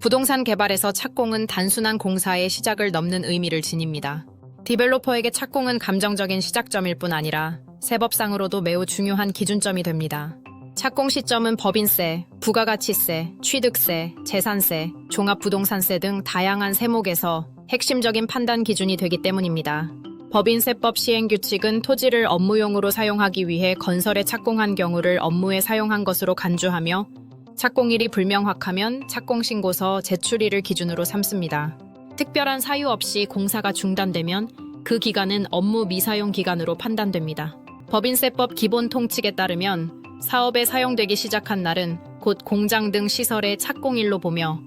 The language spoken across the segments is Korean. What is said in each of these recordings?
부동산 개발에서 착공은 단순한 공사의 시작을 넘는 의미를 지닙니다. 디벨로퍼에게 착공은 감정적인 시작점일 뿐 아니라 세법상으로도 매우 중요한 기준점이 됩니다. 착공 시점은 법인세, 부가가치세, 취득세, 재산세, 종합부동산세 등 다양한 세목에서 핵심적인 판단 기준이 되기 때문입니다. 법인세법 시행규칙은 토지를 업무용으로 사용하기 위해 건설에 착공한 경우를 업무에 사용한 것으로 간주하며 착공일이 불명확하면 착공신고서 제출일을 기준으로 삼습니다. 특별한 사유 없이 공사가 중단되면 그 기간은 업무 미사용 기간으로 판단됩니다. 법인세법 기본 통칙에 따르면 사업에 사용되기 시작한 날은 곧 공장 등 시설의 착공일로 보며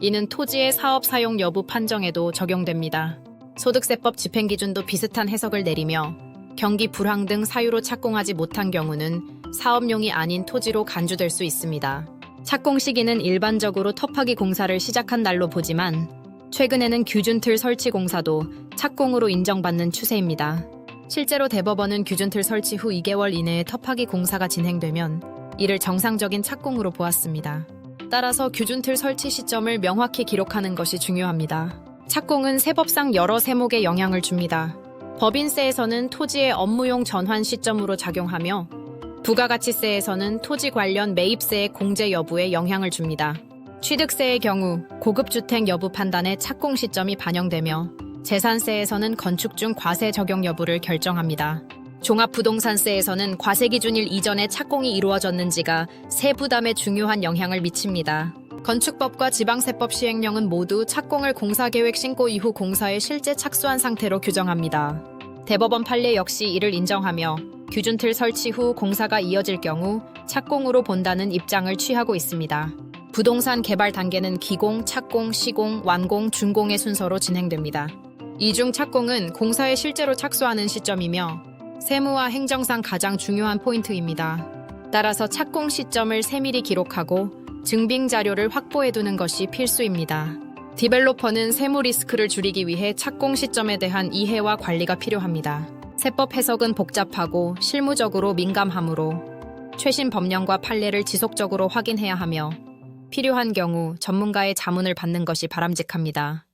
이는 토지의 사업 사용 여부 판정에도 적용됩니다. 소득세법 집행기준도 비슷한 해석을 내리며 경기 불황 등 사유로 착공하지 못한 경우는 사업용이 아닌 토지로 간주될 수 있습니다. 착공 시기는 일반적으로 터파기 공사를 시작한 날로 보지만 최근에는 규준틀 설치 공사도 착공으로 인정받는 추세입니다. 실제로 대법원은 규준틀 설치 후 2개월 이내에 터파기 공사가 진행되면 이를 정상적인 착공으로 보았습니다. 따라서 규준틀 설치 시점을 명확히 기록하는 것이 중요합니다. 착공은 세법상 여러 세목에 영향을 줍니다. 법인세에서는 토지의 업무용 전환 시점으로 작용하며 부가가치세에서는 토지 관련 매입세의 공제 여부에 영향을 줍니다. 취득세의 경우 고급주택 여부 판단에 착공 시점이 반영되며 재산세에서는 건축 중 과세 적용 여부를 결정합니다. 종합부동산세에서는 과세 기준일 이전에 착공이 이루어졌는지가 세 부담에 중요한 영향을 미칩니다. 건축법과 지방세법 시행령은 모두 착공을 공사계획 신고 이후 공사에 실제 착수한 상태로 규정합니다. 대법원 판례 역시 이를 인정하며 규준틀 설치 후 공사가 이어질 경우 착공으로 본다는 입장을 취하고 있습니다. 부동산 개발 단계는 기공, 착공, 시공, 완공, 준공의 순서로 진행됩니다. 이중 착공은 공사에 실제로 착수하는 시점이며 세무와 행정상 가장 중요한 포인트입니다. 따라서 착공 시점을 세밀히 기록하고 증빙 자료를 확보해 두는 것이 필수입니다. 디벨로퍼는 세무 리스크를 줄이기 위해 착공 시점에 대한 이해와 관리가 필요합니다. 세법 해석은 복잡하고 실무적으로 민감하므로 최신 법령과 판례를 지속적으로 확인해야 하며 필요한 경우 전문가의 자문을 받는 것이 바람직합니다.